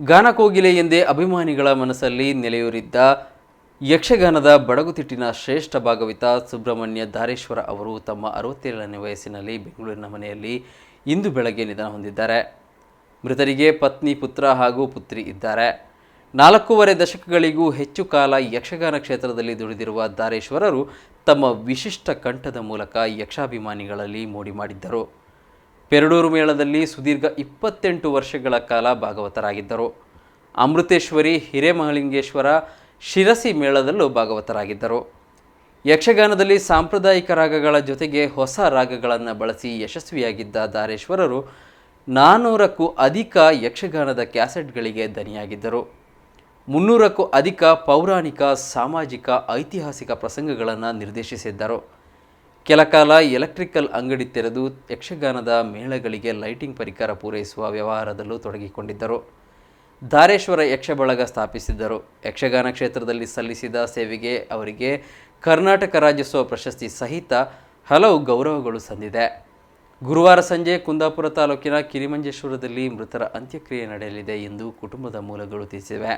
ಗಾನಕೋಗಿಲೆ ಎಂದೇ ಅಭಿಮಾನಿಗಳ ಮನಸ್ಸಲ್ಲಿ ನೆಲೆಯೂರಿದ್ದ ಯಕ್ಷಗಾನದ ಬಡಗುತಿಟ್ಟಿನ ಶ್ರೇಷ್ಠ ಭಾಗವಿತ ಸುಬ್ರಹ್ಮಣ್ಯ ಧಾರೇಶ್ವರ ಅವರು ತಮ್ಮ ಅರವತ್ತೇಳನೇ ವಯಸ್ಸಿನಲ್ಲಿ ಬೆಂಗಳೂರಿನ ಮನೆಯಲ್ಲಿ ಇಂದು ಬೆಳಗ್ಗೆ ನಿಧನ ಹೊಂದಿದ್ದಾರೆ. ಮೃತರಿಗೆ ಪತ್ನಿ, ಪುತ್ರ ಹಾಗೂ ಪುತ್ರಿ ಇದ್ದಾರೆ. ನಾಲ್ಕೂವರೆ ದಶಕಗಳಿಗೂ ಹೆಚ್ಚು ಕಾಲ ಯಕ್ಷಗಾನ ಕ್ಷೇತ್ರದಲ್ಲಿ ದುಡಿದಿರುವ ಧಾರೇಶ್ವರರು ತಮ್ಮ ವಿಶಿಷ್ಟ ಕಂಠದ ಮೂಲಕ ಯಕ್ಷಾಭಿಮಾನಿಗಳಲ್ಲಿ ಮೋಡಿ ಮಾಡಿದ್ದರು. ಪೆರಡೂರು ಮೇಳದಲ್ಲಿ ಸುದೀರ್ಘ ಇಪ್ಪತ್ತೆಂಟು ವರ್ಷಗಳ ಕಾಲ ಭಾಗವತರಾಗಿದ್ದರು. ಅಮೃತೇಶ್ವರಿ, ಹಿರೇಮಹಲಿಂಗೇಶ್ವರ, ಶಿರಸಿ ಮೇಳದಲ್ಲೂ ಭಾಗವತರಾಗಿದ್ದರು. ಯಕ್ಷಗಾನದಲ್ಲಿ ಸಾಂಪ್ರದಾಯಿಕ ರಾಗಗಳ ಜೊತೆಗೆ ಹೊಸ ರಾಗಗಳನ್ನು ಬಳಸಿ ಯಶಸ್ವಿಯಾಗಿದ್ದ ದಾರೇಶ್ವರರು ನಾನ್ನೂರಕ್ಕೂ ಅಧಿಕ ಯಕ್ಷಗಾನದ ಕ್ಯಾಸೆಟ್ಗಳಿಗೆ ದನಿಯಾಗಿದ್ದರು ಮುನ್ನೂರಕ್ಕೂ ಅಧಿಕ ಪೌರಾಣಿಕ, ಸಾಮಾಜಿಕ, ಐತಿಹಾಸಿಕ ಪ್ರಸಂಗಗಳನ್ನು ನಿರ್ದೇಶಿಸಿದ್ದರು. ಕೆಲಕಾಲ ಎಲೆಕ್ಟ್ರಿಕಲ್ ಅಂಗಡಿ ತೆರೆದು ಯಕ್ಷಗಾನದ ಮೇಳಗಳಿಗೆ ಲೈಟಿಂಗ್ ಪರಿಕರ ಪೂರೈಸುವ ವ್ಯವಹಾರದಲ್ಲೂ ತೊಡಗಿಕೊಂಡಿದ್ದರು. ಧಾರೇಶ್ವರ ಯಕ್ಷ ಬಳಗ ಸ್ಥಾಪಿಸಿದ್ದರು. ಯಕ್ಷಗಾನ ಕ್ಷೇತ್ರದಲ್ಲಿ ಸಲ್ಲಿಸಿದ ಸೇವೆಗೆ ಅವರಿಗೆ ಕರ್ನಾಟಕ ರಾಜ್ಯೋತ್ಸವ ಪ್ರಶಸ್ತಿ ಸಹಿತ ಹಲವು ಗೌರವಗಳು ಸಂದಿದೆ. ಗುರುವಾರ ಸಂಜೆ ಕುಂದಾಪುರ ತಾಲೂಕಿನ ಕಿರಿಮಂಜೇಶ್ವರದಲ್ಲಿ ಮೃತರ ಅಂತ್ಯಕ್ರಿಯೆ ನಡೆಯಲಿದೆ ಎಂದು ಕುಟುಂಬದ ಮೂಲಗಳು ತಿಳಿಸಿವೆ.